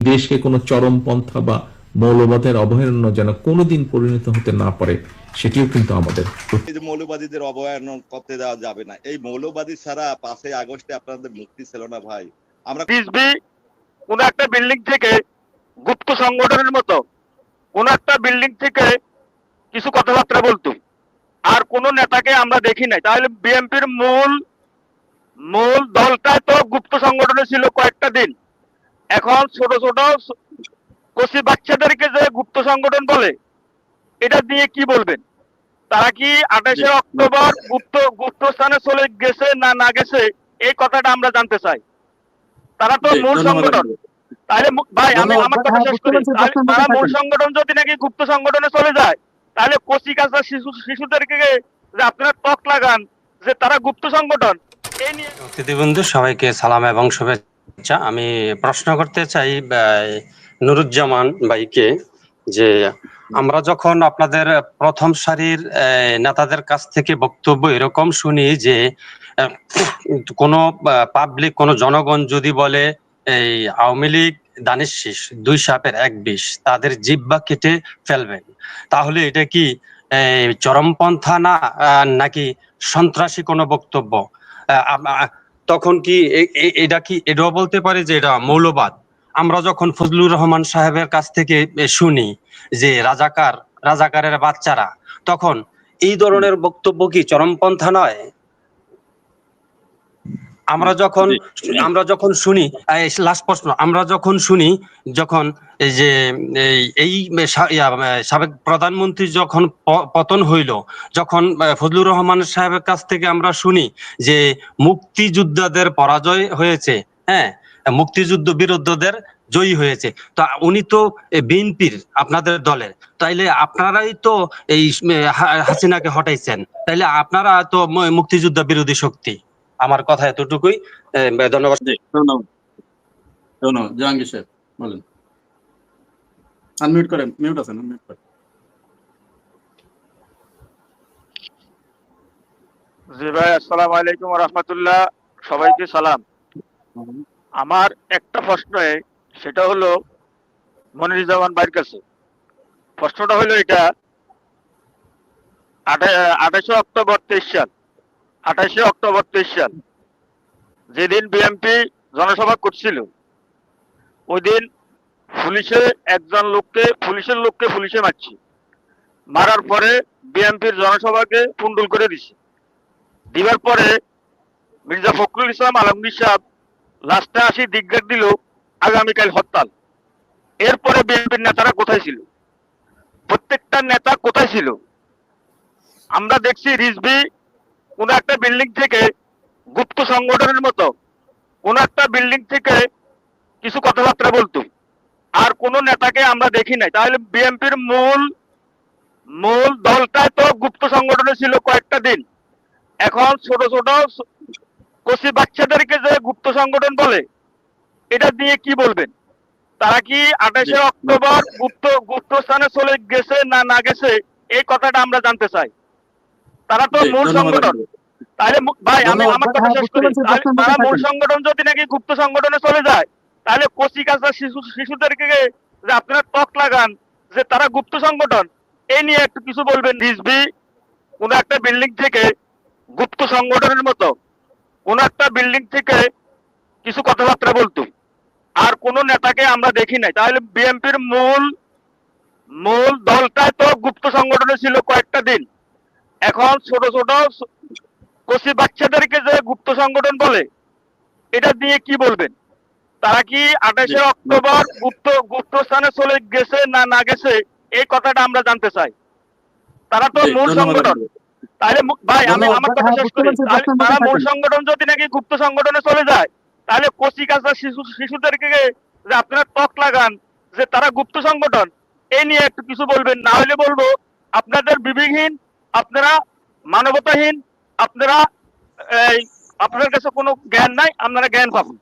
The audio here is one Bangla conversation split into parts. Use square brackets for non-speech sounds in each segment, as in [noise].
দেশকে কোনো চরমপন্থা বা মৌলবাদের অভয়ারণ্য যেন কোনোদিন পরিণত হতে না পারে সেটিও কিন্তু আমাদের মৌলবাদীদের অবহেলন করতে দেওয়া যাবে না। এই মৌলবাদী ছাড়া পাঁচই আগস্টে আপনাদের মুক্তি ছিল না ভাই। আমরা কোন একটা বিল্ডিং থেকে গুপ্ত সংগঠনের মতো কোন একটা বিল্ডিং থেকে কিছু কথাবার্তা বলতো। আর কোন নেতাকে আমরা দেখি নাই। তাহলে বিএনপির মূল মূল দলটা তো গুপ্ত সংগঠনে ছিল কয়েকটা দিন। এখন ছোট ছোট কচি বাচ্চাদেরকে যে গুপ্ত সংগঠন বলে এটা দিয়ে কি বলবেন? তারা কি আঠাশে অক্টোবর গুপ্ত গুপ্ত স্থানে চলে গেছে না না গেছে এই কথাটা আমরা জানতে চাই। তারা তো মূল সংগঠন। তাহলে ভাই আমি আমার কথা হ্যাঁ, শেষ করি। তারা মূল সংগঠন যদি নাকি গুপ্ত সংগঠনে চলে যায় তাহলে কচি কাঁচা শিশু শিশুদেরকে যে আপনারা টক লাগান যে তারা গুপ্ত সংগঠন এই নিয়ে অতিথিবন্ধু সবাইকে সালাম এবং শুভেচ্ছা। আমি প্রশ্ন করতে চাই নুরুজ্জামান ভাইকে, যে আমরা যখন আপনাদের প্রথম সারির নেতাদের কাছ থেকে বক্তব্য এরকম শুনি যে কোনো পাবলিক কোনো জনগণ যদি বলে, এই আওয়ামী লীগ দানিশ শীষ, দুই সাপের এক বিষ, তাদের জিব্বা কেটে ফেলবেন। তাহলে এটা কি চরমপন্থা না নাকি সন্ত্রাসী কোনো বক্তব্য? তখন কি এটা কি, এটাও বলতে পারে যে এটা মৌলবাদ? আমরা যখন ফজলুর রহমান সাহেবের কাছ থেকে শুনি যে রাজাকার, রাজাকারের বাচ্চারা, তখন এই ধরনের বক্তব্য কি চরমপন্থা নয়? আমরা যখন আমরা যখন শুনি লাস্ট প্রশ্ন আমরা যখন শুনি যখন এই যে এই সাবেক প্রধানমন্ত্রী যখন পতন হইল যখন ফজলুর রহমান সাহেবের কাছ থেকে আমরা শুনি যে মুক্তিযোদ্ধাদের পরাজয় হয়েছে হ্যাঁ মুক্তিযুদ্ধ বিরুদ্ধদের জয়ী হয়েছে তা উনি তো বিএনপির আপনাদের দলের তাইলে আপনারাই তো এই হাসিনাকে হটাইছেন তাইলে আপনারা তো মুক্তিযুদ্ধ বিরোধী শক্তি। আমার কথা এতটুকুই। আহ, ধন্যবাদ। জি, ধন্যবাদ। ধন্যবাদ। জাহাঙ্গীর সাহেব বলেন। আনমিউট করেন মিউট আছেন আনমিউট করেন। জি ভাই আসসালামু আলাইকুম রহমতুল্লাহ। সবাইকে সালাম। আমার একটা প্রশ্ন সেটা হলো মনিরুজ্জামান ভাইয়ের কাছে। প্রশ্নটা হলো এটা আঠাশে অক্টোবর তেইশ সাল। আঠাশে অক্টোবর তেইশ সাল, যেদিন বিএনপি জনসভা করছিল ওই দিন পুলিশে একজন লোককে, পুলিশের লোককে পুলিশে মারছে। মারার পরে বিএনপির জনসভাকে পুন্ডুল করে দিছে। দিবার পরে মির্জা ফখরুল ইসলাম আলমগীর সাহেব লাস্টে আসি দিগ্গের দিল আগামীকাল হরতাল। এরপরে বিএনপির নেতারা কোথায় ছিল? প্রত্যেকটা নেতা কোথায় ছিল? আমরা দেখছি রিজভি কোন একটা বিল্ডিং থেকে গুপ্ত সংগঠনের মতো কোন একটা বিল্ডিং থেকে কিছু কথাবার্তা বলতো। আর কোন নেতাকে আমরা দেখি নাই। তাহলে বিএনপির মূল মূল দলটাই তো গুপ্ত সংগঠনে ছিল কয়েকটা দিন। এখন ছোট ছোট কচি বাচ্চাদেরকে যে গুপ্ত সংগঠন বলে এটা দিয়ে কি বলবেন? তারা কি আঠাশে অক্টোবর গুপ্ত গুপ্ত স্থানে চলে গেছে না না গেছে? এই কথাটা আমরা জানতে চাই। তারা তো মূল সংগঠন। তাহলে ভাই আমি আমার কথা শেষ করি। তারা মূল সংগঠন যদি নাকি গুপ্ত সংগঠনে চলে যায় তাহলে কচি কাঁচা শিশু শিশুদেরকে যে আপনারা টক লাগান যে তারা গুপ্ত সংগঠন এই নিয়ে একটু কিছু বলবেন। রিজভি কোন একটা বিল্ডিং থেকে গুপ্ত সংগঠনের মতো কোন একটা বিল্ডিং থেকে কিছু কথাবার্তা বলতো। আর কোন নেতাকে আমরা দেখি নাই। তাহলে বিএনপির মূল মূল দলটাই তো গুপ্ত সংগঠনে ছিল কয়েকটা দিন। এখন ছোট ছোট কচি বাচ্চাদেরকে যে গুপ্ত সংগঠন বলে এটা দিয়ে কি বলবেন? তারা কি আঠাশে অক্টোবর গুপ্ত গুপ্ত স্থানে চলে গেছে না না গেছে? এই কথাটা আমরা জানতে চাই। তারা তো মূল সংগঠন। তাহলে ভাই আমি আমার কথা হ্যাঁ, শেষ করি। তারা মূল সংগঠন যদি নাকি গুপ্ত সংগঠনে চলে যায় তাহলে কচি কাঁচা শিশু শিশুদেরকে যে আপনারা টক লাগান যে তারা গুপ্ত সংগঠন এই নিয়ে একটু কিছু বলবেন। না হলে বলব আপনাদের বিবেকহীন আপনারা মানবতাহীন আপনারা এই আপনাদের কাছে কোনো জ্ঞান নাই আপনারা জ্ঞান পাবেন।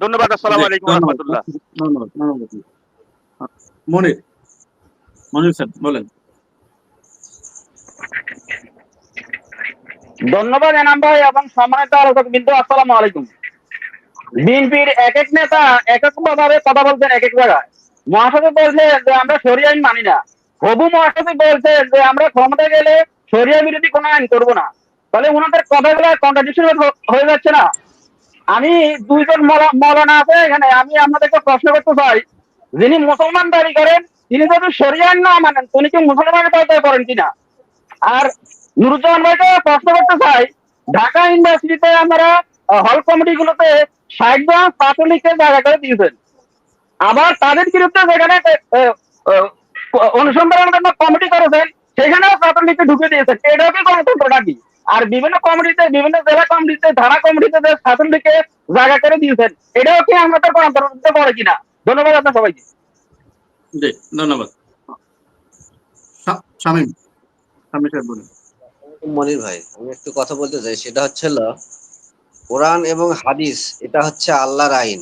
ধন্যবাদ আসসালামু আলাইকুম। রহমতুল্লাহ। মনির মনির স্যার বলেন। ধন্যবাদ এনাম ভাই এবং সম্মানিত আলোচক বিন্দু আসসালামু আলাইকুম। বিএনপির এক এক নেতা এক এক ভাবে কথা বলছেন এক এক জায়গায়। মহাসচিব বলছে যে আমরা সরিয়া আইন মানি না। হবু মহাসচিব বলছে যে আমরা ক্ষমতা গেলে সরিয়া বিরোধী কোনো আইন করব না। তাহলে ওনাদের কথাগুলো কন্ট্রাডিকশন হয়ে যাচ্ছে না। আমি দুইজন মৌলা- মৌলানা আছে এখানে। আমি আপনাদেরকে প্রশ্ন করতে চাই যিনি মুসলমান দাবি করেন তিনি যদি সরিয়া আইন না মানেন তিনি কি মুসলমানের পর্যায়ে করেন কিনা? আর নুরুজ্জামান ভাইকে প্রশ্ন করতে চাই ঢাকা ইউনিভার্সিটিতে আমরা হল কমিটি গুলোতে ষাট জন ছাত্রলীগকে জায়গা করে দিয়েছেন। আবার তাদের বিরুদ্ধে আহ, অনুসন্ধানের জন্য কমিটি করেছেন সেখানেও ছাত্রলীগকে ঢুকে দিয়েছেন এটাও কি গণতন্ত্র নাকি আর বিভিন্ন কমিটিতে বিভিন্ন জেলা কমিটিতে থানা কমিটিতে ছাত্রলীগকে জায়গা করে দিয়েছেন এটাও কি আমাদের গণতন্ত্র পড়ে কিনা? ধন্যবাদ আপনার সবাইকে। জি ধন্যবাদ। শা- শামীম। শামীম সাহেব বলুন। মনির ভাই আমি একটু কথা বলতে চাই। সেটা হচ্ছে কোরআন এবং হাদিস এটা হচ্ছে আল্লাহর আইন।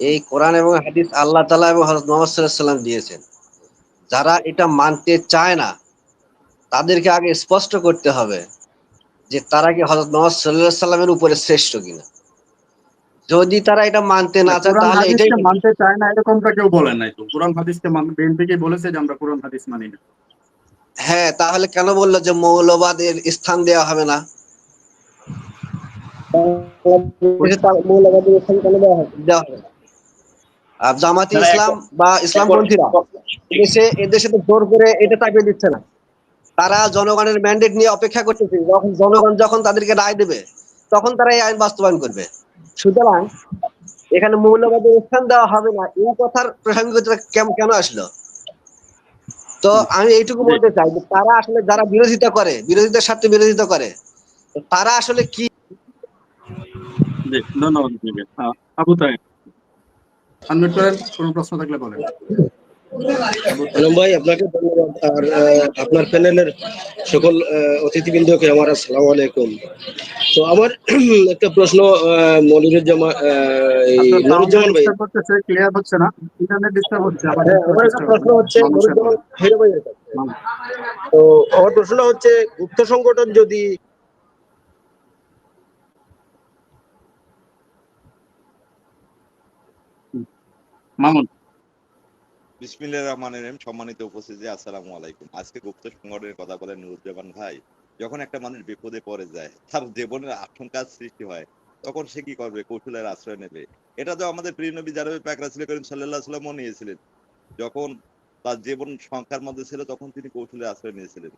এই কোরআন এবং হাদিস আল্লাহ তালা এবং হজরত মোহাম্মদ সাল্লাম দিয়েছেন। যারা এটা মানতে চায় না তাদেরকে আগে স্পষ্ট করতে হবে যে তারা কি হজরত মোহাম্মদ সাল্লাহ সাল্লামের উপরে শ্রেষ্ঠ কিনা। যদি তারা এটা মানতে না চায় তাহলে এটাই মানতে চায় না এরকমটা কেউ বলেন নাই তো। কোরআন হাদিসকে বিএনপি কে বলেছে যে আমরা কোরআন হাদিস মানি না? হ্যাঁ তাহলে কেন বলল যে মৌলবাদের স্থান দেওয়া হবে না? মৌলবাদের স্থান কেন দেওয়া হবে না? আর জামাতি ইসলাম বা ইসলামপন্থীরা এদেশে এদেশে তো জোর করে এটা চাপিয়ে দিচ্ছে না। তারা জনগণের ম্যান্ডেট নিয়ে অপেক্ষা করতেছে যখন জনগণ যখন তাদেরকে রায় দেবে তখন তারা এই আইন বাস্তবায়ন করবে। সুতরাং এখানে মৌলবাদের স্থান দেওয়া হবে না এই কথার প্রাসঙ্গিকতা কেম- কেন আসলো? তো আমি এইটুকু বলতে চাই যে তারা আসলে যারা বিরোধিতা করে বিরোধিতার সাথে বিরোধিতা করে তারা আসলে কি ধন্যবাদ আবু তাহের আনমিউট করেন কোনো প্রশ্ন থাকলে বলেন। আলম ভাই আপনাকে ধন্যবাদ। আর আপনার প্যানেলের সকল অতিথিবৃন্দকে আমার আসসালামু আলাইকুম। তো আমার [clears throat] একটা প্রশ্ন মনিরুজ্জামান নুরুজ্জামান ভাই। ক্লিয়ার হচ্ছে না। ইন্টারনেট ডিস্টার্ব হচ্ছে হ্যাঁ, আমার একটা প্রশ্ন হচ্ছে। তো আমার প্রশ্ন হচ্ছে গুপ্ত সংগঠন যদি মামুন। রহিম। সম্মানিত উপস্থিতি, আসসালামু আলাইকুম। আজকে গুপ্ত সংগঠনের কথা বলেন নুরুজ্জামান ভাই। যখন একটা মানুষ বিপদে পড়ে যায়, তার জীবনের আশঙ্কার সৃষ্টি হয়, তখন সে কি করবে? কৌশলের আশ্রয় নেবে। এটা তো আমাদের করিম আলাইহি সাল্লামও নিয়েছিলেন। যখন তার জীবন সংখ্যার মধ্যে ছিল, তখন তিনি কৌশলের আশ্রয় নিয়েছিলেন।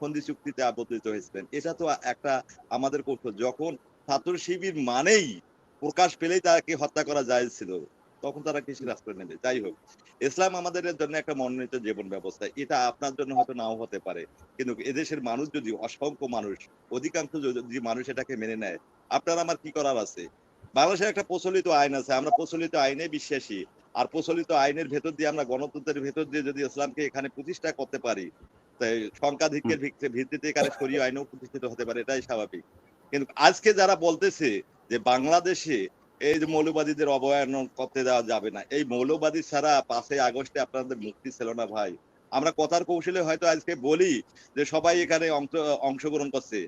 সন্ধি চুক্তিতে আবদ্ধিত হয়েছিলেন। এটা তো একটা আমাদের কৌশল। যখন ছাত্র শিবির মানেই প্রকাশ পেলেই তাকে হত্যা করা যায় ছিল। তখন তারা কিসের আশ্রয় নেবে। যাই হোক ইসলাম আমাদের জন্য একটা মনোনীত জীবন ব্যবস্থা। এটা আপনার জন্য হয়তো নাও হতে পারে। কিন্তু এদেশের মানুষ যদি অসংখ্য মানুষ অধিকাংশ যদি মানুষ এটাকে মেনে নেয় আপনার আমার কি করার আছে? বাংলাদেশের একটা প্রচলিত আইন আছে। আমরা প্রচলিত আইনে বিশ্বাসী। আর প্রচলিত আইনের ভেতর দিয়ে আমরা গণতন্ত্রের ভেতর দিয়ে যদি ইসলামকে এখানে প্রতিষ্ঠা করতে পারি তাই সংখ্যাধিক্যের ভিত্তিতে এখানে শরীয় আইনও প্রতিষ্ঠিত হতে পারে এটাই স্বাভাবিক। কিন্তু আজকে যারা বলতেছে যে বাংলাদেশে এই যে মৌলবাদীদের অবহেলন করতে দেওয়া যাবে না। এই মৌলবাদী ছাড়া পাঁচই আগস্টে আপনাদের মুক্তি ছিল না ভাই। আমরা কথার কৌশলে হয়তো আজকে বলি যে সবাই এখানে অংশগ্রহণ করছে।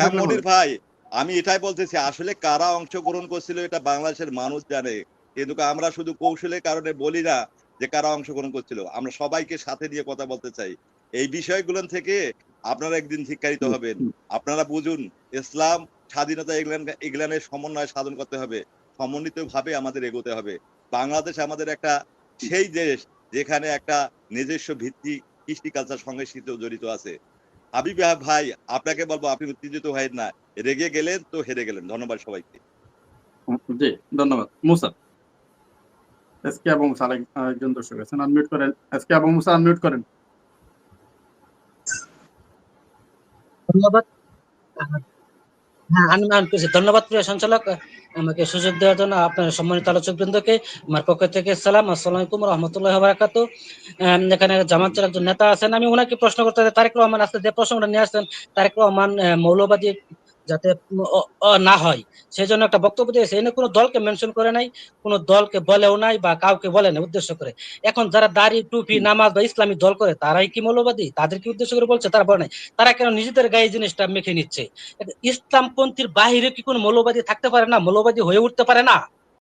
হ্যাঁ। ভাই আমি এটাই বলতেছি আসলে কারা অংশগ্রহণ করছিল এটা বাংলাদেশের মানুষ জানে। কিন্তু আমরা শুধু কৌশলের কারণে বলি না যে কারা অংশগ্রহণ করছিল। আমরা সবাইকে সাথে নিয়ে কথা বলতে চাই। এই বিষয়গুলো থেকে আপনারা একদিন ধিক্কারিত হবেন। আপনারা বুঝুন ইসলাম স্বাধীনতা ইংল্যান্ড ইংল্যান্ডের সমন্বয় সাধন করতে হবে সমন্বিত ভাবে আমাদের এগোতে হবে। বাংলাদেশ আমাদের একটা সেই দেশ যেখানে একটা নিজস্ব ভিত্তি কৃষ্টি কালচার সঙ্গে জড়িত আছে। হাবিব ভাই আপনাকে বলব আপনি উত্তেজিত হয় না। রেগে গেলেন তো হেরে গেলেন। ধন্যবাদ সবাইকে। জি ধন্যবাদ। মুসা। এসকে এবং মুসা আরেকজন দর্শক আছেন। আনমিউট করেন। এসকে এবং মুসা আনমিউট করেন। ধন্যবাদ। হ্যাঁ আমি। ধন্যবাদ প্রিয় সঞ্চালক, আমাকে সুযোগ দেওয়ার জন্য আপনার সম্মানিত আলোচক বৃন্দকে আমার পক্ষ থেকে সালাম আসসালাম আলাইকুম রহমতুল্লাহ বারাকাত এখানে জামাতের একজন নেতা আছেন। আমি ওনাকে প্রশ্ন করতে তারেক রহমান আসতে যে প্রশ্নটা নিয়ে আসছেন, তারেক রহমান মৌলবাদী যাতে না হয়। সেই জন্য একটা বক্তব্য দিয়েছে, এনে কোনো দলকে মেনশন করে নাই, কোনো দলকে বলেও নাই বা কাউকে বলে নাই, উদ্দেশ্য করে। এখন যারা দাড়ি, টুপি, নামাজ বা ইসলামী দল করে, তারাই কি মৌলবাদী? তাদের কি উদ্দেশ্য করে বলছে? তারা বলে নাই। তারা কেন নিজেদের গায়ে জিনিসটা মেখে নিচ্ছে? ইসলামপন্থীর বাহিরে কি কোনো মৌলবাদী থাকতে পারে না? মৌলবাদী হয়ে উঠতে পারে না?